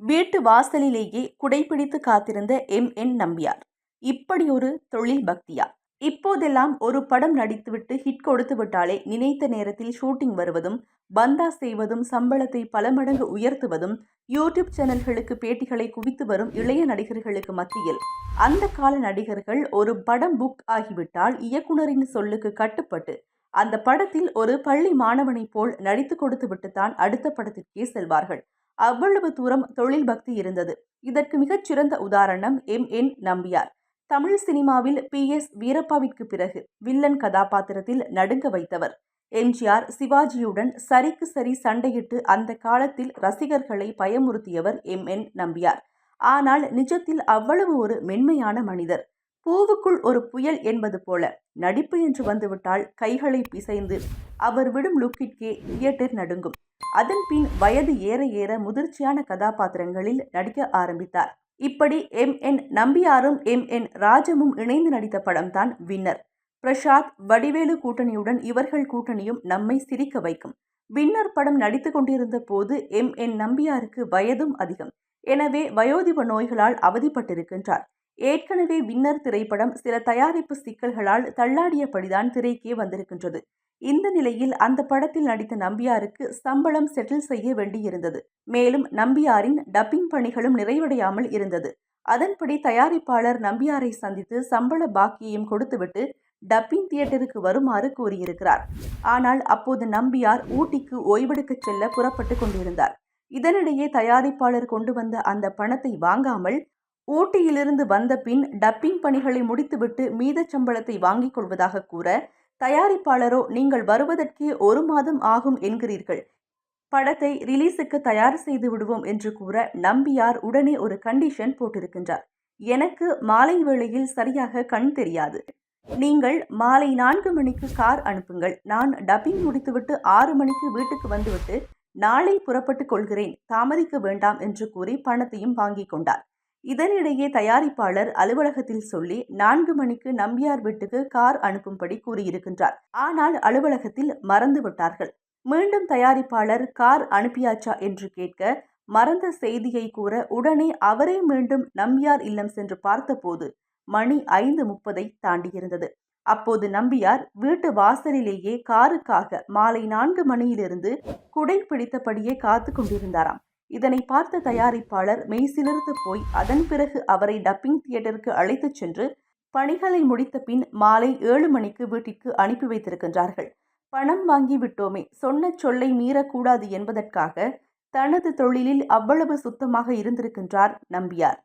வீட்டு வாசலிலேயே குடைபிடித்து காத்திருந்த எம். என். நம்பியார். இப்படி ஒரு தொழில் பக்தியா இப்போதெல்லாம் ஒரு படம் நடித்துவிட்டு ஹிட் கொடுத்து விட்டாலே நினைத்த நேரத்தில் ஷூட்டிங் வருவதும் பந்தா செய்வதும் சம்பளத்தை பல மடங்கு உயர்த்துவதும் யூடியூப் சேனல்களுக்கு பேட்டிகளை குவித்து வரும் இளைய நடிகர்களுக்கு மத்தியில் அந்த கால நடிகர்கள் ஒரு படம் புக் ஆகிவிட்டால் இயக்குனரின் சொல்லுக்கு கட்டுப்பட்டு அந்த படத்தில் ஒரு பள்ளி மாணவனைப் போல் நடித்து கொடுத்து விட்டுத்தான் அடுத்த படத்திற்கே செல்வார்கள். அவ்வளவு தூரம் தொழில் பக்தி இருந்தது. இதற்கு மிகச்சிறந்த உதாரணம் எம். என். நம்பியார். தமிழ் சினிமாவில் பி. எஸ். வீரப்பாவிற்கு பிறகு வில்லன் கதாபாத்திரத்தில் நடுங்க வைத்தவர். எம்ஜிஆர் சிவாஜியுடன் சரிக்கு சரி சண்டையிட்டு அந்த காலத்தில் ரசிகர்களை பயமுறுத்தியவர் எம். என். நம்பியார். ஆனால் நிஜத்தில் அவ்வளவு ஒரு மென்மையான மனிதர். பூவுக்குள் ஒரு புயல் என்பது போல நடிப்பு என்று வந்துவிட்டால் கைகளை பிசைந்து அவர் விடும் லுக்கிற்கே தியேட்டர் நடுங்கும். அதன்பின் வயது ஏற ஏற முதிர்ச்சியான கதாபாத்திரங்களில் நடிக்க ஆரம்பித்தார். இப்படி எம். என். நம்பியாரும் எம். என். ராஜமும் இணைந்து நடித்த படம்தான் வின்னர். பிரசாத் வடிவேலு கூட்டணியுடன் இவர்கள் கூட்டணியும் நம்மை சிரிக்க வைக்கும். வின்னர் படம் நடித்து கொண்டிருந்த போது எம். என். நம்பியாருக்கு வயதும் அதிகம். எனவே வயோதிப நோய்களால் அவதிப்பட்டிருக்கின்றார். ஏற்கனவே வின்னர் திரைப்படம் சில தயாரிப்பு சிக்கல்களால் தள்ளாடியபடிதான் திரைக்கே வந்திருக்கின்றது. இந்த நிலையில் அந்த படத்தில் நடித்த நம்பியாருக்கு சம்பளம் செட்டில் செய்ய வேண்டியிருந்தது. மேலும் நம்பியாரின் டப்பிங் பணிகளும் நிறைவடையாமல் இருந்தது. அதன்படி தயாரிப்பாளர் நம்பியாரை சந்தித்து சம்பள பாக்கியையும் கொடுத்துவிட்டு டப்பிங் தியேட்டருக்கு வருமாறு கூறியிருக்கிறார். ஆனால் அப்போது நம்பியார் ஊட்டிக்கு ஓய்வெடுக்கச் செல்ல புறப்பட்டு கொண்டிருந்தார். இதனிடையே தயாரிப்பாளர் கொண்டு வந்த அந்த பணத்தை வாங்காமல் ஊட்டியிலிருந்து வந்த பின் டப்பிங் பணிகளை முடித்துவிட்டு மீத சம்பளத்தை வாங்கிக் கொள்வதாக கூற தயாரிப்பாளரோ நீங்கள் வருவதற்கே ஒரு மாதம் ஆகும் என்கிறீர்கள். படத்தை ரிலீஸுக்கு தயார் செய்து விடுவோம் என்று கூற நம்பியார் உடனே ஒரு கண்டிஷன் போட்டிருக்கின்றார். எனக்கு மாலை வேளையில் சரியாக கண் தெரியாது. நீங்கள் மாலை நான்கு மணிக்கு கார் அனுப்புங்கள். நான் டப்பிங் முடித்துவிட்டு ஆறு மணிக்கு வீட்டுக்கு வந்துவிட்டு நாளை புறப்பட்டுக் கொள்கிறேன். தாமதிக்க வேண்டாம் என்று கூறி பணத்தையும் வாங்கிக் கொண்டார். இதனிடையே தயாரிப்பாளர் அலுவலகத்தில் சொல்லி நான்கு மணிக்கு நம்பியார் வீட்டுக்கு கார் அனுப்பும்படி கூறியிருக்கின்றார். ஆனால் அலுவலகத்தில் மறந்து விட்டார்கள். மீண்டும் தயாரிப்பாளர் கார் அனுப்பியாச்சா என்று கேட்க மறந்த செய்தியை கூற உடனே அவரே மீண்டும் நம்பியார் இல்லம் சென்று பார்த்தபோது மணி ஐந்து முப்பதை தாண்டியிருந்தது. அப்போது நம்பியார் வீட்டு வாசலிலேயே காருக்காக மாலை நான்கு மணியிலிருந்து குடை பிடித்தபடியே காத்து கொண்டிருந்தாராம். இதனை பார்த்த தயாரிப்பாளர் மெய்சிலிருந்து போய் அதன் பிறகு அவரை டப்பிங் தியேட்டருக்கு அழைத்துச் சென்று பணிகளை முடித்த பின் மாலை ஏழு மணிக்கு வீட்டிற்கு அனுப்பி வைத்திருக்கின்றார்கள். பணம் வாங்கி விட்டோமே சொன்ன சொல்லை மீறக்கூடாது என்பதற்காக தனது தொழிலில் அவ்வளவு சுத்தமாக இருந்திருக்கின்றார் நம்பியார்.